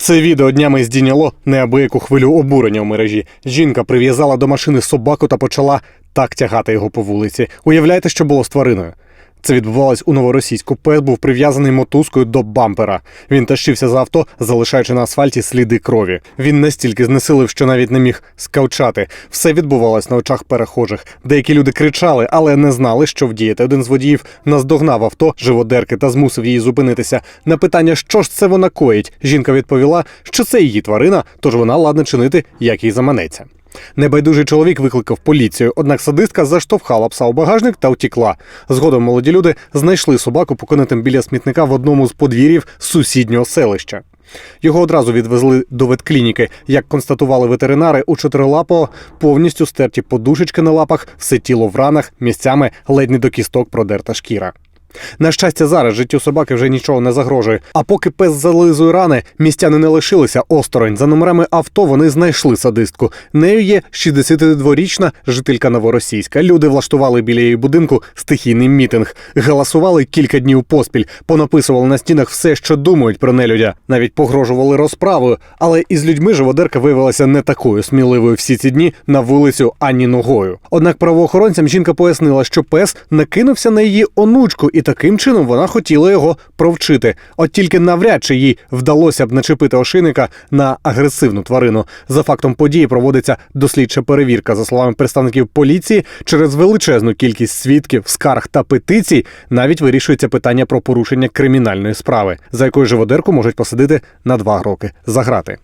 Це відео днями здійняло неабияку хвилю обурення в мережі. Жінка прив'язала до машини собаку та почала так тягати його по вулиці. Уявляєте, що було з твариною? Це відбувалось у новоросійську. Пес був прив'язаний мотузкою до бампера. Він тащився за авто, залишаючи на асфальті сліди крові. Він настільки знесилив, що навіть не міг скавчати. Все відбувалось на очах перехожих. Деякі люди кричали, але не знали, що вдіяти. Один з водіїв наздогнав авто живодерки та змусив її зупинитися. На питання, що ж це вона коїть, жінка відповіла, що це її тварина, тож вона ладна чинити, як їй заманеться. Небайдужий чоловік викликав поліцію, однак садистка заштовхала пса у багажник та втікла. Згодом молоді люди знайшли собаку покинутим біля смітника в одному з подвір'їв сусіднього селища. Його одразу відвезли до ветклініки. Як констатували ветеринари, у чотирилапого повністю стерті подушечки на лапах, все тіло в ранах, місцями ледь не до кісток продерта шкіра. На щастя, зараз життю собаки вже нічого не загрожує. А поки пес зализує рани, містяни не лишилися осторонь. За номерами авто вони знайшли садистку. Нею є 62-річна жителька Новоросійська. Люди влаштували біля її будинку стихійний мітинг, галасували кілька днів поспіль, понаписували на стінах все, що думають про нелюдя. Навіть погрожували розправою. Але із людьми живодерка виявилася не такою сміливою всі ці дні на вулицю ані ногою. Однак правоохоронцям жінка пояснила, що пес накинувся на її онучку, і таким чином вона хотіла його провчити. От тільки навряд чи їй вдалося б начепити ошийника на агресивну тварину. За фактом події проводиться дослідча перевірка. За словами представників поліції, через величезну кількість свідків, скарг та петицій навіть вирішується питання про порушення кримінальної справи, за якою живодерку можуть посадити на два роки за грати.